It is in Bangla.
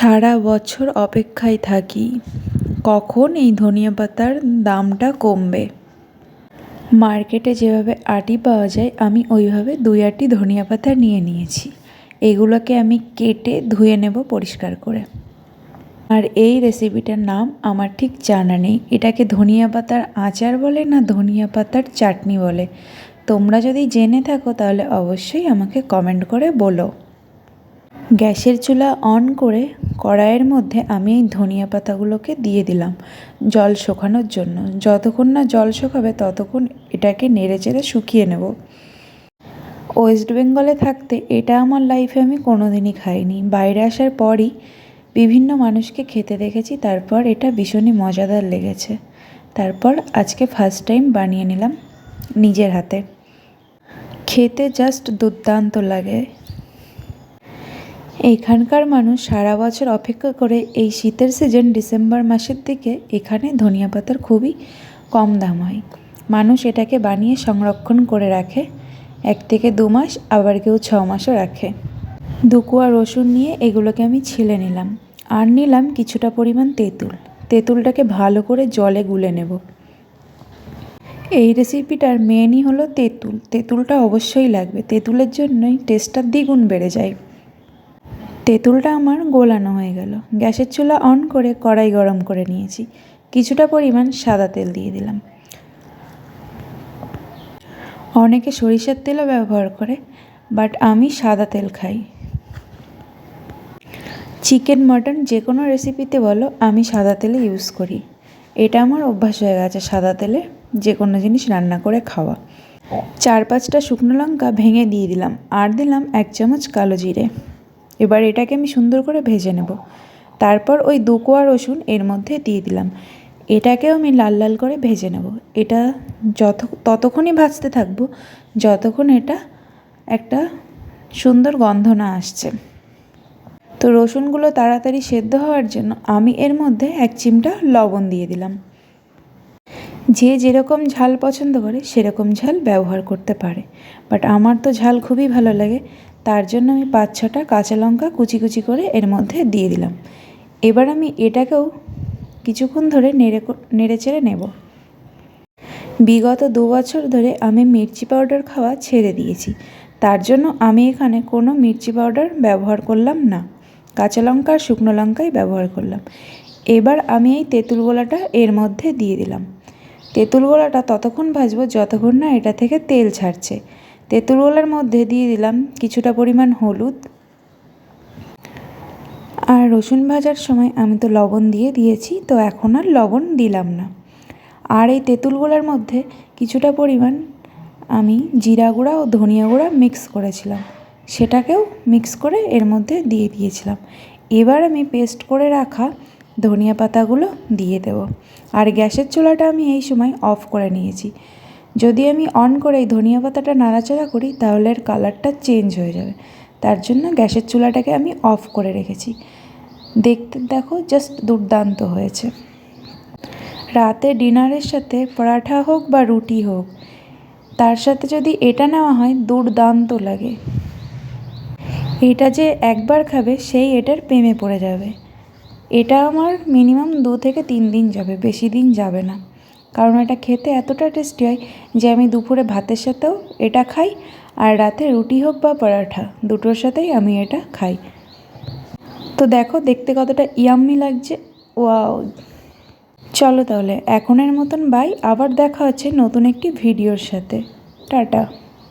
সারা বছর অপেক্ষায় থাকি, কখন এই ধনিয়া পাতার দামটা কমবে? মার্কেটে যেভাবে আটি পাওয়া যায়, আমি ওইভাবে দুই আটি ধনিয়া পাতা নিয়ে নিয়েছি। এগুলোকে আমি কেটে ধুয়ে নেব পরিষ্কার করে। আর এই রেসিপিটার নাম আমার ঠিক জানা নেই। এটাকে ধনিয়া পাতার আচার বলে না ধনিয়া পাতার চাটনি বলে? তোমরা যদি জেনে থাকো, তাহলে অবশ্যই আমাকে কমেন্ট করে বলো। গ্যাসের চুলা অন করে কড়াইয়ের মধ্যে আমি এই ধনিয়া পাতাগুলোকে দিয়ে দিলাম জল শুকানোর জন্য। যতক্ষণ না জল শুকাবে ততক্ষণ এটাকে নেড়ে চেড়ে শুকিয়ে নেব। ওয়েস্ট বেঙ্গলে থাকতে এটা আমার লাইফে আমি কোনো দিনই খাইনি। বাইরে আসার পরই বিভিন্ন মানুষকে খেতে দেখেছি, তারপর এটা ভীষণই মজাদার লেগেছে। তারপর আজকে ফার্স্ট টাইম বানিয়ে নিলাম নিজের হাতে। খেতে জাস্ট দুর্দান্ত লাগে। এখানকার মানুষ সারা বছর অপেক্ষা করে এই শীতের সিজন ডিসেম্বর মাসের দিকে এখানে ধনিয়া পাতার খুবই কম দাম হয়। মানুষ এটাকে বানিয়ে সংরক্ষণ করে রাখে। এক থেকে দু মাস, আবার কেউ ছ মাসও রাখে। দুকুয়া রসুন নিয়ে এগুলোকে আমি ছিলে নিলাম। আর নিলাম কিছুটা পরিমাণ তেঁতুল। তেঁতুলটাকে ভালো করে জলে গুলে নেব। এই রেসিপিটার মেনই হলো তেঁতুল। তেঁতুলটা অবশ্যই লাগবে। তেঁতুলের জন্যই টেস্টটা দ্বিগুণ বেড়ে যায়। তেঁতুলটা আমার গোলানো হয়ে গেল। গ্যাসের চুলা অন করে কড়াই গরম করে নিয়েছি। কিছুটা পরিমাণ সাদা তেল দিয়ে দিলাম। অনেকে সরিষার তেলও ব্যবহার করে বাট আমি সাদা তেল খাই। চিকেন, মটন যে কোনো রেসিপিতে বলো, আমি সাদা তেলে ইউজ করি। এটা আমার অভ্যাস হয়ে গেছে, সাদা তেলে যে কোনো জিনিস রান্না করে খাওয়া। চার পাঁচটা শুকনো লঙ্কা ভেঙে দিয়ে দিলাম। আর দিলাম এক চামচ কালো জিরে। এবার এটাকে আমি সুন্দর করে ভেজে নেব। তারপর ওই দু কোয়া রসুন এর মধ্যে দিয়ে দিলাম। এটাকেও আমি লাল লাল করে ভেজে নেব। এটা যত ততক্ষণই ভাজতে থাকব, যতক্ষণ এটা একটা সুন্দর গন্ধ না আসছে। তো রসুনগুলো তাড়াতাড়ি সেদ্ধ হওয়ার জন্য আমি এর মধ্যে এক চিমটা লবণ দিয়ে দিলাম। যে যেরকম ঝাল পছন্দ করে, সেরকম ঝাল ব্যবহার করতে পারে। বাট আমার তো ঝাল খুবই ভালো লাগে তার জন্য আমি পাঁচ ছটা কাঁচা লঙ্কা কুচি কুচি করে এর মধ্যে দিয়ে দিলাম। এবার আমি এটাকেও কিছুক্ষণ ধরে নেড়ে নেড়ে চেড়ে নেব। বিগত দু বছর ধরে আমি মির্চি পাউডার খাওয়া ছেড়ে দিয়েছি। তার জন্য আমি এখানে কোনো মির্চি পাউডার ব্যবহার করলাম না। কাঁচা লঙ্কা আর শুকনো লঙ্কাই ব্যবহার করলাম। এবার আমি এই তেঁতুল গোলাটা এর মধ্যে দিয়ে দিলাম। তেঁতুল গোলাটা ততক্ষণ ভাজবো যতক্ষণ না এটা থেকে তেল ছাড়ছে। তেঁতুল গোলার মধ্যে দিয়ে দিলাম কিছুটা পরিমাণ হলুদ আর রসুন ভাজার সময় আমি তো লবণ দিয়ে দিয়েছি, তো এখন আর লবণ দিলাম না। আর এই তেঁতুল গোলার মধ্যে কিছুটা পরিমাণ আমি জিরা গুঁড়া ও ধনিয়া গুঁড়া মিক্স করেছিলাম। সেটাকেও মিক্স করে এর মধ্যে দিয়ে দিয়েছিলাম। এবার আমি পেস্ট করে রাখা ধনিয়া পাতাগুলো দিয়ে দেব। আর গ্যাসের চুলাটা আমি এই সময় অফ করে নিয়েছি। যদি আমি অন করে এই ধনিয়া পাতাটা নাড়াচাড়া করি, তাহলে এর কালারটা চেঞ্জ হয়ে যাবে। তার জন্য গ্যাসের চুলাটাকে আমি অফ করে রেখেছি। দেখতে, দেখো জাস্ট দুর্দান্ত হয়েছে। রাতে ডিনারের সাথে পরাঠা হোক বা রুটি হোক, তার সাথে যদি এটা নেওয়া হয়, দুর্দান্ত লাগে। এটা যে একবার খাবে, সেই এটার প্রেমে পড়ে যাবে। এটা আমার মিনিমাম দু থেকে তিন দিন যাবে, বেশি দিন যাবে না। কারণ এটা খেতে এতটা টেস্টি হয় যে আমি দুপুরে ভাতের সাথেও এটা খাই আর রাতে রুটি হোক বা পরাঠা, দুটোর সাথেই আমি এটা খাই। তো দেখো দেখতে কতটা ইয়াম্মি লাগছে। ওয়াও চলো তাহলে এখনের মতন বাই আবার দেখা হচ্ছে নতুন একটি ভিডিওর সাথে। টাটা!